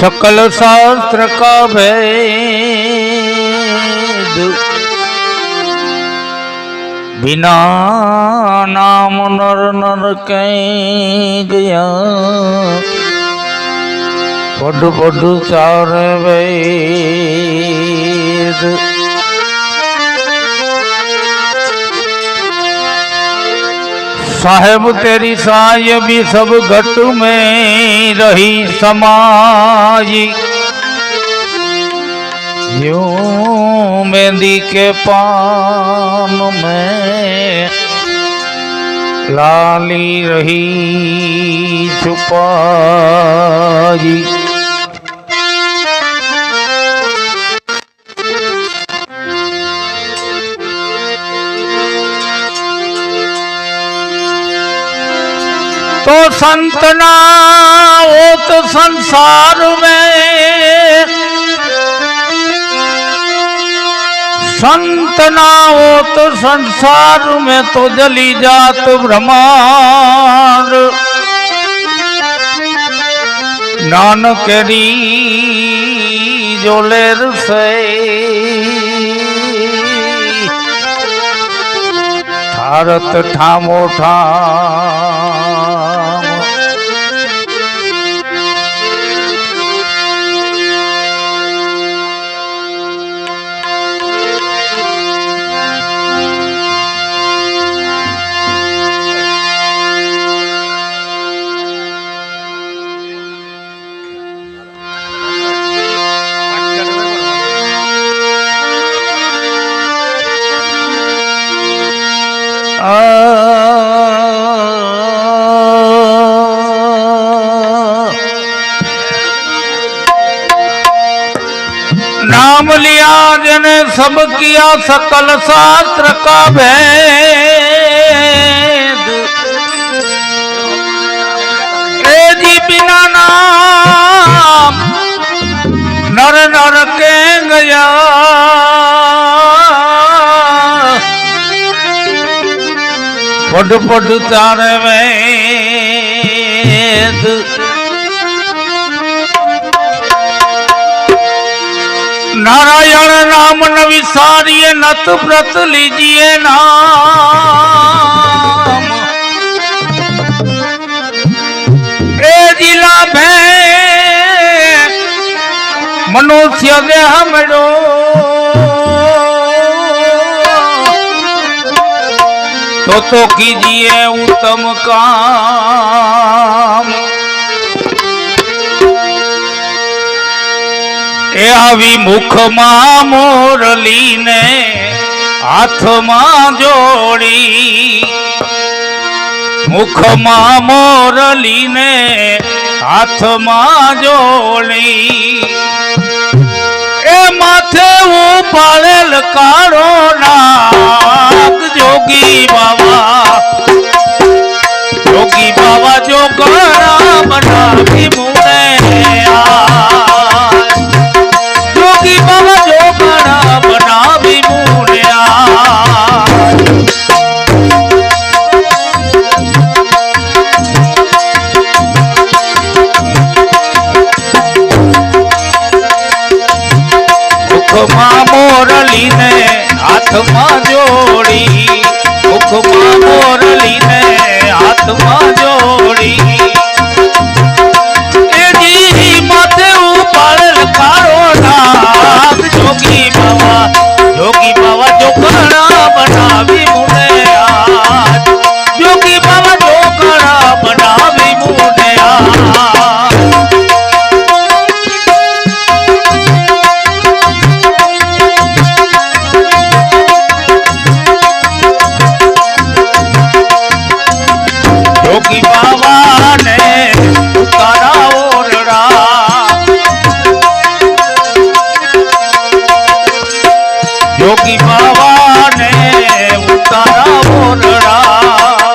सकल शास्त्र का भेद बिना नाम नर नर कहीं गया पढ़ पढ़ चार वेद साहेब तेरी साय भी सब घट में रही समाई यूं मेहंदी के पान में लाली रही छुपाई संतना ओत संसार में संतना ओत संसार में तो जली जात भ्रमार नानकरी जोलेर से भारत ठामो ठाम नाम लिया जने सब किया सकल शास्त्र का भेद ए जी बिना नाम नर नर के गया પડ પડ તારે વેદ. નારાયણ નામ ન વિસારીએ નત વ્રત લીજીએ નામ. એ જિલ્લા ભે મનુષ્ય દેહ મળ્યો तो तो कीजिए उत्तम काम એ આવી મુખમાં મોરલીને હાથમાં જોડી મુખમાં મોરલીને હાથમાં જોડી એ માથે ઉપાડેલ કાળો નાગ જોગી બાવા જોગી બાવા જોગણા બનાવી મુને આ જોગી મોરલીને હાથમાં જોડી મુખમાં મોરલીને હાથમાં જોડી એજી માથે ઉપાડેલ કાળો નાગ જોગી બાવા જોગી બાવા જોગણા જોગી બાવાને ઉતારા ઓરડા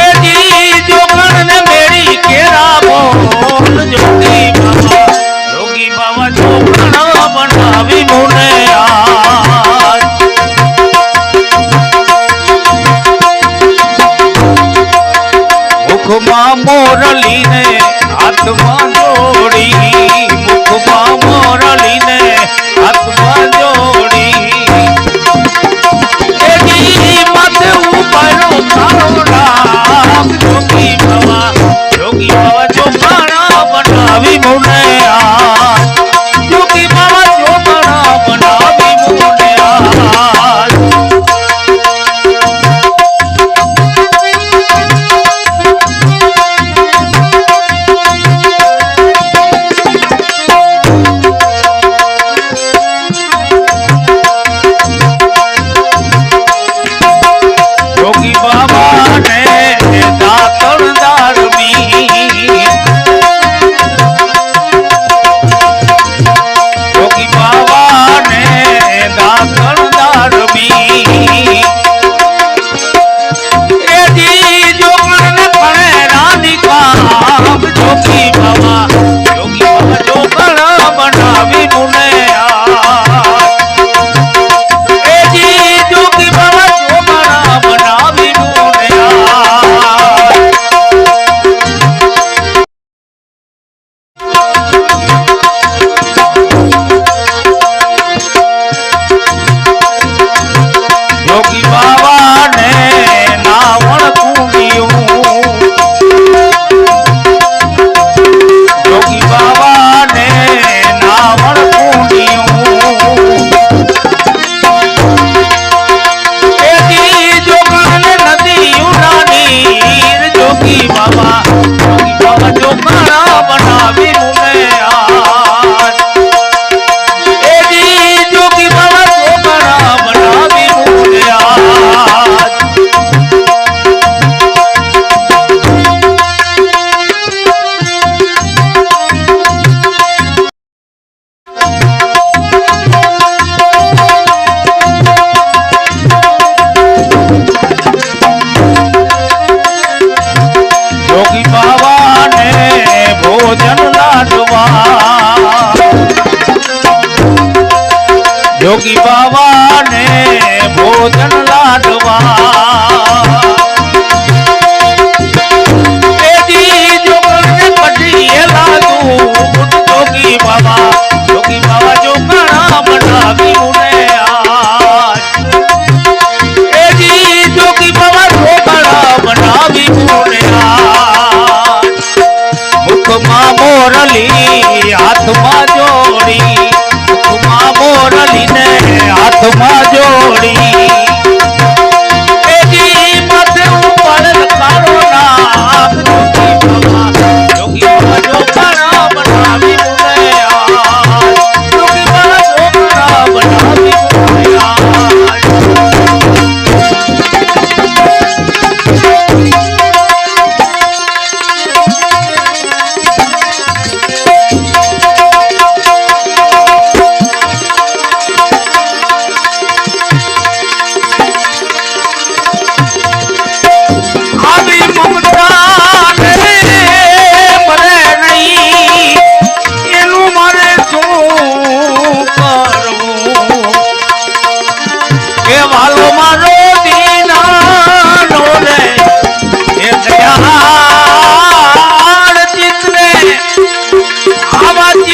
એજી જોગણને મેરી કેરા બોલ જોગી બાવા. જોગી બાવા જોગણા બનાવી હાથમાં જોડી, મુખમાં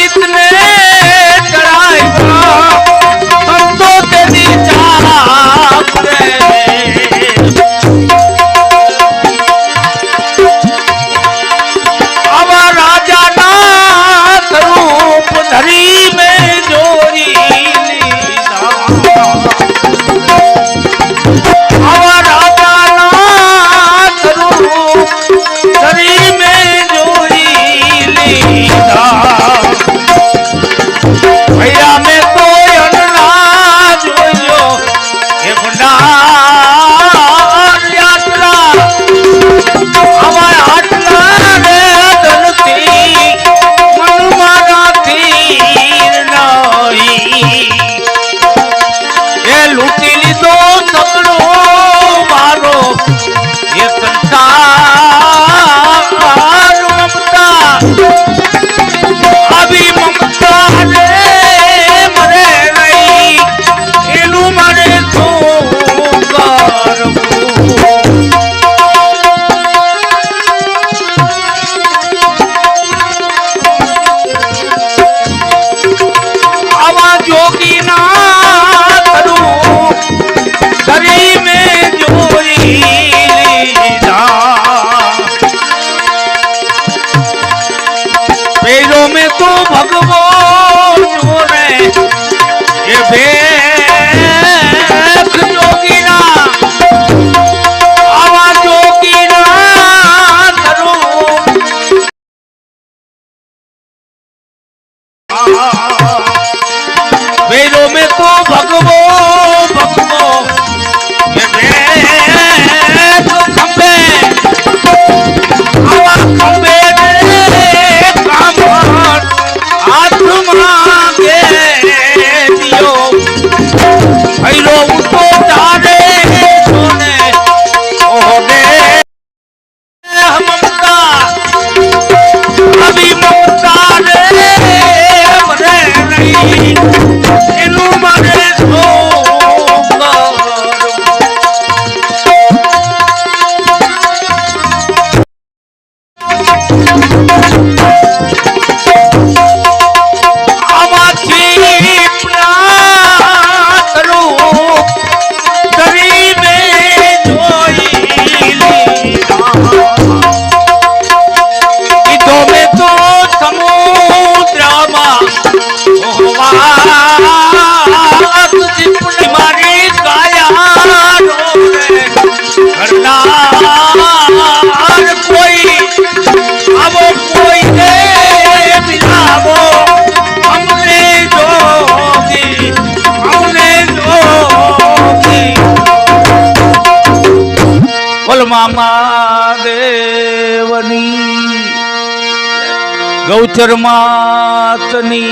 આવા રામાદેવની ગૌચર માતની